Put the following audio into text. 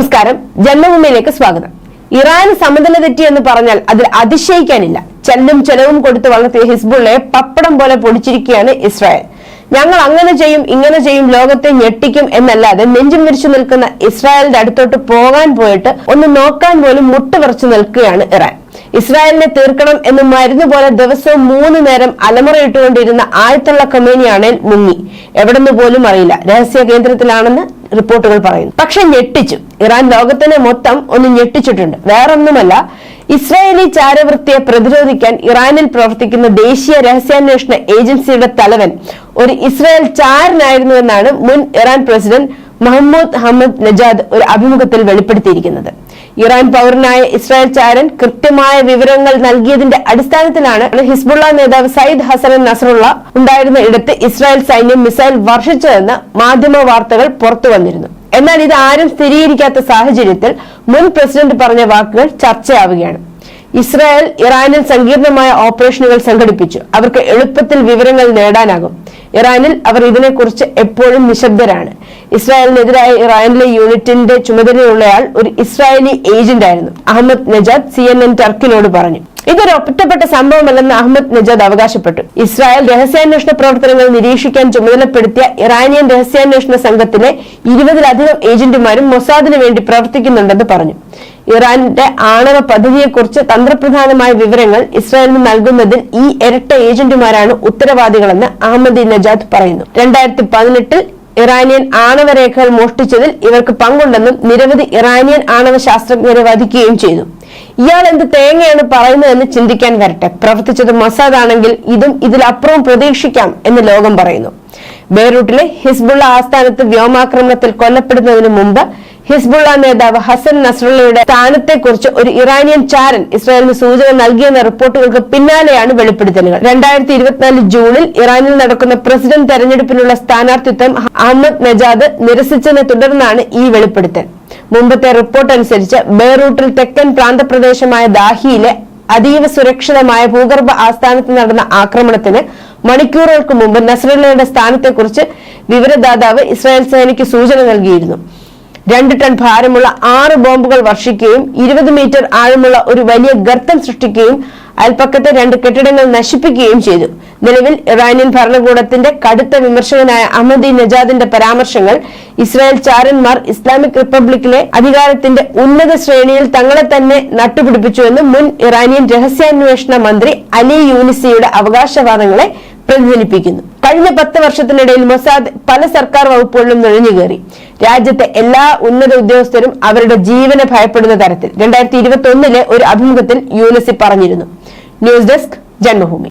നമസ്കാരം. ജന്മഭൂമിയിലേക്ക് സ്വാഗതം. ഇറാൻ സമനില തെറ്റി എന്ന് പറഞ്ഞാൽ അതിൽ അതിശയിക്കാനില്ല. ചെല്ലും ചെലവും കൊടുത്ത് വളർത്തിയ ഹിസ്ബുള്ളയെ പപ്പടം പോലെ പൊടിച്ചിരിക്കുകയാണ് ഇസ്രായേൽ. ഞങ്ങൾ അങ്ങനെ ചെയ്യും ഇങ്ങനെ ചെയ്യും ലോകത്തെ ഞെട്ടിക്കും എന്നല്ലാതെ നെഞ്ചും വിരിച്ചു നിൽക്കുന്ന ഇസ്രായേലിന്റെ അടുത്തോട്ട് പോകാൻ പോയിട്ട് ഒന്ന് നോക്കാൻ പോലും മുട്ടുപറിച്ചു നിൽക്കുകയാണ് ഇറാൻ. ഇസ്രായേലിനെ തീർക്കണം എന്ന് മരുന്ന് പോലെ ദിവസവും മൂന്ന് നേരം അലമുറയിട്ടുകൊണ്ടിരുന്ന ആഴത്തുള്ള കമേനിയാണേൽ മുങ്ങി. എവിടെന്ന് പോലും അറിയില്ല. രഹസ്യ കേന്ദ്രത്തിലാണെന്ന് റിപ്പോർട്ടുകൾ പറയുന്നു. പക്ഷെ ഞെട്ടിച്ചു. ഇറാൻ ലോകത്തിനെ മൊത്തം ഒന്ന് ഞെട്ടിച്ചിട്ടുണ്ട്. വേറൊന്നുമല്ല ഇസ്രായേലി ചാരവൃത്തിയെ പ്രതിരോധിക്കാൻ ഇറാനിൽ പ്രവർത്തിക്കുന്ന ദേശീയ രഹസ്യാന്വേഷണ ഏജൻസിയുടെ തലവൻ ഒരു ഇസ്രായേൽ ചാരനായിരുന്നുവെന്നാണ് മുൻ Iran president Mahmoud Ahmadinejad ഒരു അഭിമുഖത്തിൽ വെളിപ്പെടുത്തിയിരിക്കുന്നത്. ഇറാൻ പൗരനായ ഇസ്രായേൽ ചാരൻ കൃത്യമായ വിവരങ്ങൾ നൽകിയതിന്റെ അടിസ്ഥാനത്തിലാണ് ഹിസ്ബുള്ള നേതാവ് സയ്യിദ് ഹസൻ നസറുള്ള ഉണ്ടായിരുന്ന ഇടത്ത് ഇസ്രായേൽ സൈന്യം മിസൈൽ വർഷിച്ചതെന്ന് മാധ്യമ വാർത്തകൾ പുറത്തു വന്നിരുന്നു. എന്നാൽ ഇത് ആരും സ്ഥിരീകരിക്കാത്ത സാഹചര്യത്തിൽ മുൻ പ്രസിഡന്റ് പറഞ്ഞ വാക്കുകൾ ചർച്ചയാവുകയാണ്. ഇസ്രായേൽ ഇറാനിൽ സങ്കീർണമായ ഓപ്പറേഷനുകൾ സംഘടിപ്പിച്ചു. അവർക്ക് എളുപ്പത്തിൽ വിവരങ്ങൾ നേടാനാകും. ഇറാനിൽ അവർ ഇതിനെക്കുറിച്ച് എപ്പോഴും നിശബ്ദരാണ്. ഇസ്രായേലിനെതിരായ ഇറാനിലെ യൂണിറ്റിന്റെ ചുമതലയുള്ളയാൾ ഒരു ഇസ്രായേലി ഏജന്റ് ആയിരുന്നു. Ahmadinejad C N N ടർക്കിനോട് പറഞ്ഞു. ഇതൊരു ഒറ്റപ്പെട്ട സംഭവമല്ലെന്ന് അഹമ്മദ് നജാദ് അവകാശപ്പെട്ടു. ഇസ്രായേൽ രഹസ്യാന്വേഷണ പ്രവർത്തനങ്ങൾ നിരീക്ഷിക്കാൻ ചുമതലപ്പെടുത്തിയ ഇറാനിയൻ രഹസ്യാന്വേഷണ സംഘത്തിലെ ഇരുപതിലധികം ഏജന്റുമാരും മൊസാദിന് വേണ്ടി പ്രവർത്തിക്കുന്നുണ്ടെന്ന് പറഞ്ഞു. ഇറാന്റെ ആണവ പദ്ധതിയെക്കുറിച്ച് തന്ത്രപ്രധാനമായ വിവരങ്ങൾ ഇസ്രായേലിന് നൽകുന്നതിൽ ഈ ഇരട്ട ഏജന്റുമാരാണ് ഉത്തരവാദികളെന്ന് അഹമ്മദി നജാദ് പറയുന്നു. രണ്ടായിരത്തി പതിനെട്ടിൽ ഇറാനിയൻ ആണവ രേഖകൾ മോഷ്ടിച്ചതിൽ ഇവർക്ക് പങ്കുണ്ടെന്നും നിരവധി ഇറാനിയൻ ആണവ ശാസ്ത്രജ്ഞരെ വധിക്കുകയും ചെയ്തു. ഇയാൾ എന്ത് തേങ്ങയാണ് പറയുന്നതെന്ന് ചിന്തിക്കാൻ വരട്ടെ. പ്രവർത്തിച്ചത് മസാദ് ആണെങ്കിൽ ഇതും ഇതിലപ്പുറവും പ്രതീക്ഷിക്കാം എന്ന് ലോകം പറയുന്നു. ബെയ്റൂട്ടിലെ ഹിസ്ബുള്ള ആസ്ഥാനത്ത് വ്യോമാക്രമണത്തിൽ കൊല്ലപ്പെടുന്നതിന് മുമ്പ് ഹിസ്ബുള്ള നേതാവ് ഹസൻ നസ്രുള്ളയുടെ സ്ഥാനത്തെക്കുറിച്ച് ഒരു ഇറാനിയൻ ചാരൻ ഇസ്രായേലിന് സൂചന നൽകിയെന്ന റിപ്പോർട്ടുകൾക്ക് പിന്നാലെയാണ് വെളിപ്പെടുത്തലുകൾ. രണ്ടായിരത്തി ഇരുപത്തിനാല് ജൂണിൽ ഇറാനിൽ നടക്കുന്ന പ്രസിഡന്റ് തെരഞ്ഞെടുപ്പിനുള്ള സ്ഥാനാർത്ഥിത്വം അഹമ്മദ് നജാദ് നിരസിച്ചതിനെ തുടർന്നാണ് ഈ വെളിപ്പെടുത്തൽ. മുമ്പത്തെ റിപ്പോർട്ട് അനുസരിച്ച് ബെയ്റൂട്ടിൽ തെക്കൻ പ്രാന്തപ്രദേശമായ ദാഹിയിലെ അതീവ സുരക്ഷിതമായ ഭൂഗർഭ ആസ്ഥാനത്ത് നടന്ന ആക്രമണത്തിന് മണിക്കൂറുകൾക്ക് മുമ്പ് നസ്രല്ലയുടെ സ്ഥാനത്തെക്കുറിച്ച് വിവരദാതാവ് ഇസ്രായേൽ സേനയ്ക്ക് സൂചന നൽകിയിരുന്നു. രണ്ട് ടൺ ഭാരമുള്ള ആറ് ബോംബുകൾ വർഷിക്കുകയും ഇരുപത് മീറ്റർ ആഴമുള്ള ഒരു വലിയ ഗർത്തം സൃഷ്ടിക്കുകയും അയൽപ്പക്കത്തെ രണ്ട് കെട്ടിടങ്ങൾ നശിപ്പിക്കുകയും ചെയ്തു. നിലവിൽ ഇറാനിയൻ ഭരണകൂടത്തിന്റെ കടുത്ത വിമർശകനായ അഹമ്മദി നജാദിന്റെ പരാമർശങ്ങൾ ഇസ്രായേൽ ചാരന്മാർ ഇസ്ലാമിക് റിപ്പബ്ലിക്കിലെ അധികാരത്തിന്റെ ഉന്നത ശ്രേണിയിൽ തങ്ങളെ തന്നെ നട്ടുപിടിപ്പിച്ചുവെന്ന് മുൻ ഇറാനിയൻ രഹസ്യാന്വേഷണ മന്ത്രി അലി യൂനിസിയുടെ അവകാശവാദങ്ങളെ പ്രതിഫലിപ്പിക്കുന്നു കഴിഞ്ഞ പത്ത് വർഷത്തിനിടയിൽ മൊസാദ് പല സർക്കാർ വകുപ്പുകളിലും നുഴഞ്ഞുകയറി രാജ്യത്തെ എല്ലാ ഉന്നത ഉദ്യോഗസ്ഥരും അവരുടെ ജീവനെ ഭയപ്പെടുന്ന തരത്തിൽ. രണ്ടായിരത്തി ഇരുപത്തി ഒന്നിലെ ഒരു അഭിമുഖത്തിൽ യൂനിസി പറഞ്ഞിരുന്നു. News desk Janmabhumi.